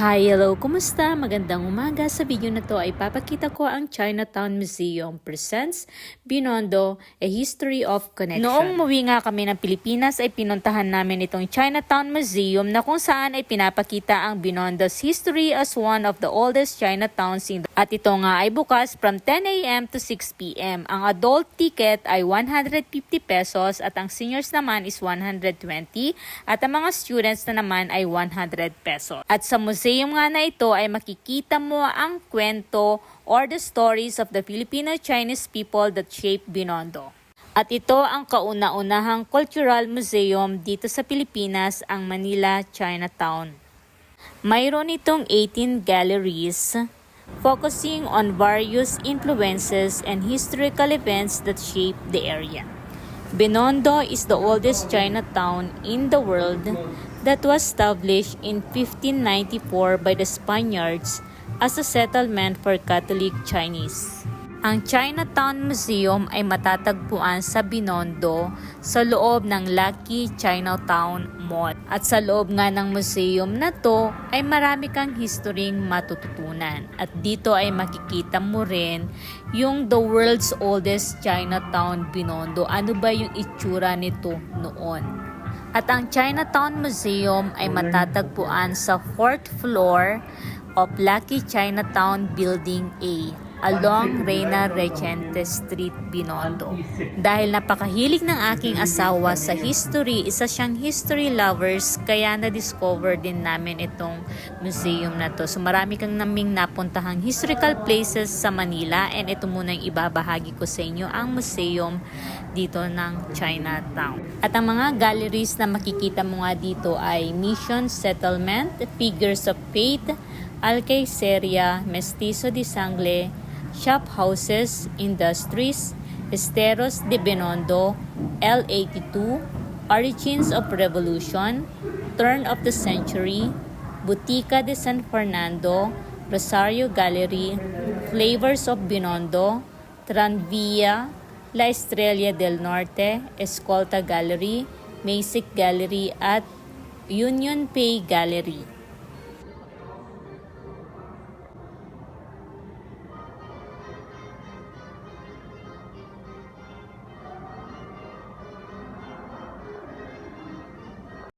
Hi, hello, kumusta? Magandang umaga. Sa video na to ay papakita ko ang Chinatown Museum presents Binondo, A History of Connection. Noong muwi nga kami ng Pilipinas ay pinuntahan namin itong Chinatown Museum na kung saan ay pinapakita ang Binondo's history as one of the oldest Chinatowns in the At ito nga ay bukas from 10 a.m. to 6 p.m. Ang adult ticket ay 150 pesos at ang seniors naman is 120 at ang mga students na naman ay 100 pesos. At sa museum nga na ito ay makikita mo ang kwento or the stories of the Filipino-Chinese people that shaped Binondo. At ito ang kauna-unahang cultural museum dito sa Pilipinas, ang Manila Chinatown. Mayroon itong 18 galleries focusing on various influences and historical events that shape the area. Binondo is the oldest Chinatown in the world that was established in 1594 by the Spaniards as a settlement for Catholic Chinese. Ang Chinatown Museum ay matatagpuan sa Binondo sa loob ng Lucky Chinatown Mall. At sa loob nga ng museum na to ay marami kang historyng matututunan. At dito ay makikita mo rin yung the world's oldest Chinatown Binondo. Ano ba yung itsura nito noon? At ang Chinatown Museum ay matatagpuan sa 4th floor of Lucky Chinatown Building A along Reina Regente Street, Binondo. Dahil napakahilig ng aking asawa sa history, isa siyang history lovers, kaya na-discover din namin itong museum na to. So marami kang naming napuntahang historical places sa Manila and ito muna yung ibabahagi ko sa inyo ang museum dito ng Chinatown. At ang mga galleries na makikita mo nga dito ay Mission Settlement, Figures of Faith, Alcaiceria, Mestizo de Sangle, shop houses, industries, Esteros de Benondo, L82, Origins of Revolution, Turn of the Century, Butika de San Fernando, Rosario Gallery, Flavors of Binondo, Tranvia, La Estrella del Norte, Escolta Gallery, Masic Gallery at Union Pay Gallery.